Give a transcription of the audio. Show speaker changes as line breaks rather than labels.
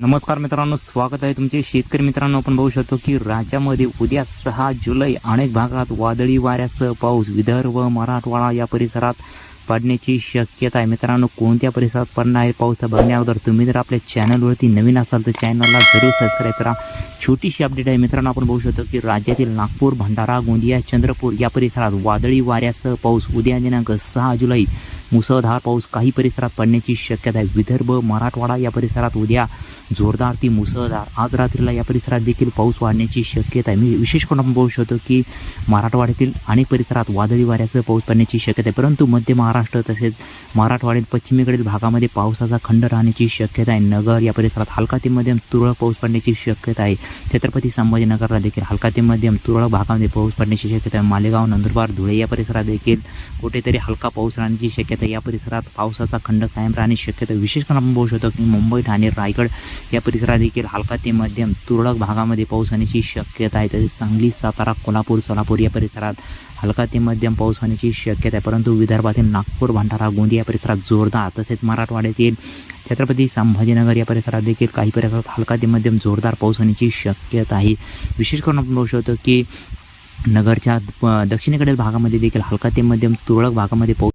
नमस्कार मित्रांनो स्वागत आहे तुमचे शेतकरी मित्रांनो. आपण बघू शकतो की राज्यामध्ये उद्या सहा जुलै अनेक भागात वादळी वाऱ्यासह पाऊस. विदर्भ मराठवाडा या परिसरात पडण्याची शक्यता आहे. मित्रांनो कोणत्या परिसरात पडणार आहे पाऊस बघण्या अगोदर तुम्ही जर आपल्या चॅनलवरती नवीन असाल तर चॅनलला जरूर सबस्क्राईब करा. छोटीशी अपडेट आहे. मित्रांनो आपण बघू शकतो की राज्यातील नागपूर भंडारा गोंदिया चंद्रपूर या परिसरात वादळी वाऱ्यासह पाऊस. उद्या दिनांक सहा जुलै मुसळधार पाऊस. काही परिसरात पडण्याची शक्यता आहे. विदर्भ मराठवाडा या परिसरात उद्या जोरदार ती मुसळधार. आज रात्रीला या परिसरात देखील पाऊस वाढण्याची शक्यता आहे. मी विशेष करून आपण बघू शकतो की मराठवाड्यातील अनेक परिसरात वादळी वाऱ्यासह पाऊस पडण्याची शक्यता आहे. परंतु मध्य महाराष्ट्र महाराष्ट्र तसेच मराठवाड्यात पश्चिमेकडील भागामध्ये पावसाचा खंड राहण्याची शक्यता आहे. नगर या परिसरात हलका ते मध्यम तुरळक पाऊस पडण्याची शक्यता आहे. छत्रपती संभाजीनगरला देखील हलका ते मध्यम तुरळक भागामध्ये पाऊस पडण्याची शक्यता आहे. मालेगाव नंदुरबार धुळे या परिसरात देखील कुठेतरी हलका पाऊस राहण्याची शक्यता या परिसरात पावसाचा खंड कायम राहण्याची शक्यता विशेष करून आपण बघू शकतो की मुंबई ठाणे रायगड या परिसरात देखील हलका ते मध्यम तुरळक भागामध्ये पाऊस होण्याची शक्यता आहे. तसेच सांगली सातारा कोल्हापूर सोलापूर या परिसरात हलका ते मध्यम पाऊस होण्याची शक्यता आहे. परंतु विदर्भातील नागपूर भंडारा गोंदिया या परिसरात जोरदार तसेच मराठवाड्यातील छत्रपती संभाजीनगर या परिसरात देखील काही परिसरात हलका ते मध्यम जोरदार पाऊस होण्याची शक्यता आहे. विशेष करून आपण बघू शकतो की नगरच्या दक्षिणेकडील भागामध्ये देखील हलका ते मध्यम तुरळक भागामध्ये पाऊस